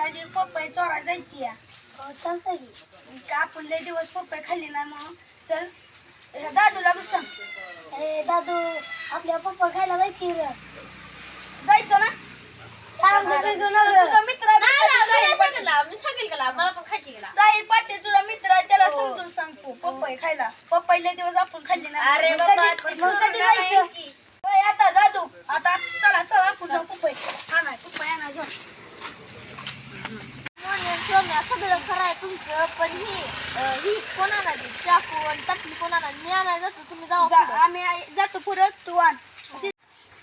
आपला जे पपई चोरा जायची या. हो चालतंय की. का आपण लय दिवस पपई खाल्ली नाही म्हणून? चल या दादूला बी सांग. ए दादू आपल्या पप्पा खायला जायची रे. जायचं ना? घेऊन तुझा. मित्र आहे बघ, साहिल पाटील. मी सांगेल मला पण खायची गेला साहिल पाटील तुझा मित्र आहे त्याला हो. समजून सांगतो पपई खायला. लय दिवस आपण खाल्ली नाही अरे बाबा कधी- मग कधी जायचं? ओय, आता दादू आता चला चला आपण जाऊ पपई आणा पपई आणा जाऊ सोम्या सगळं खरं आहे तुमचं पण ही अं, ही कोण आणायची चाकू आणि तकली कोण आणायची मी आणायला जातो तुम्ही जाऊ जा- आम्ही आई- जातो पुढं तू आण.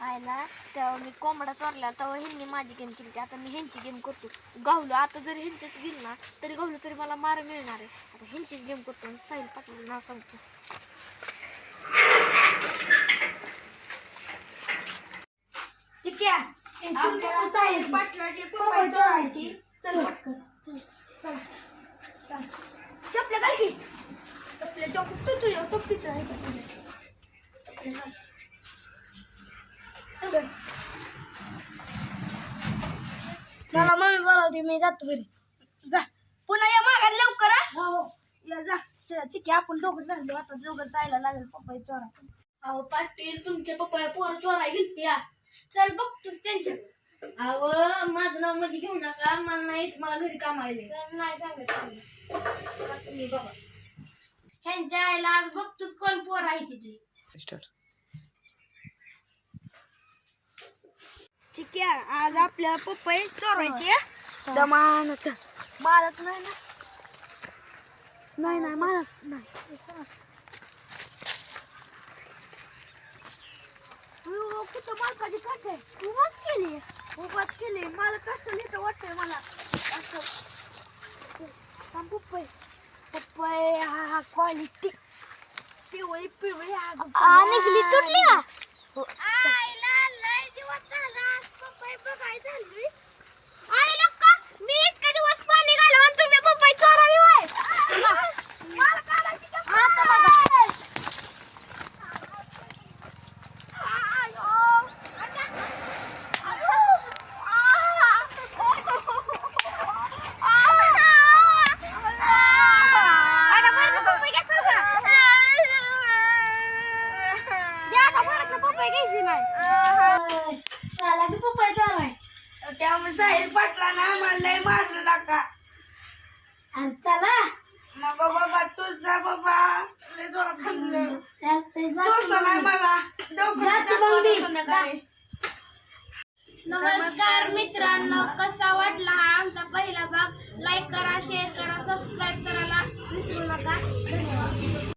आयला तेव्हा मी कोंबडा चोरला तेव्हा ह्यांनी माझी गेम केली होती. आता मी ह्यांची गेम करतो. गावलो आता जरी ह्यांच्यात गेली ना तरी गावलो तरी मला मार मिळणार आहे. आता ह्यांचीच गेम करतो आणि साहिल पाटील नाव सांगतो. चिक्या पाटलाची पपई चोरायची. चल. पटकन चल चल. चपल्या घाल की. चपल्या चौक तू तुझ्या तो तिथं आहे का तुझ्या? चल मला मम्मी बोलावते मी जातो घरी. जा. पुन्हा या मागायला लवकर हा? हो. या जा. चला चिक्या आपण दोघं झालो आता दोघं जायला लागेल पपई चोरा अहो पाटील तुमच्या पप्पा पोर चोराय गेलती या. चल बघतोस त्यांच्या अहो माझं नावमध्ये घेऊ नका. मला नाहीच मला घरी काम आले नाही सांगत सांगत. तुम्ही बघा. ह्यांच्या आईला आज बघतोस कोण पोर आहे तिथे. चिक्या आज आपल्याला पपई चोरायची आहे. दमानच मारत नाही ना? नाही नाही मारत नाही. कुठं मालकाची काठ आहे? उभाच केली. उभाच केली. मला कसं लिहितं वाटतंय मला. असं. थांब पपई पपई हा हा क्वालिटी पिवळी पिवळी हा निघली तुटली. का? हो, आईला लय दिवस झाला. आज पपई बघाय झाली आईला का मी इतका दिवस पाणी घालव आणि तुम्ही पपई चोरावी होय मला काढायची का? आता बघा आता बरं पपई घ्या सगळं. द्या आता बरं पपई घ्यायची नाही साला की पप्पा चालाय त्यामुळे साहिल पाटला ना मला लय मारला का चला मग बाबा तू बाबा लय जोरात खाल्लं सोसा नाही मला नमस्कार मित्रांनो कसा वाटला हा आमचा पहिला भाग? लाईक करा शेअर करा सबस्क्राईब करायला विसरू नका.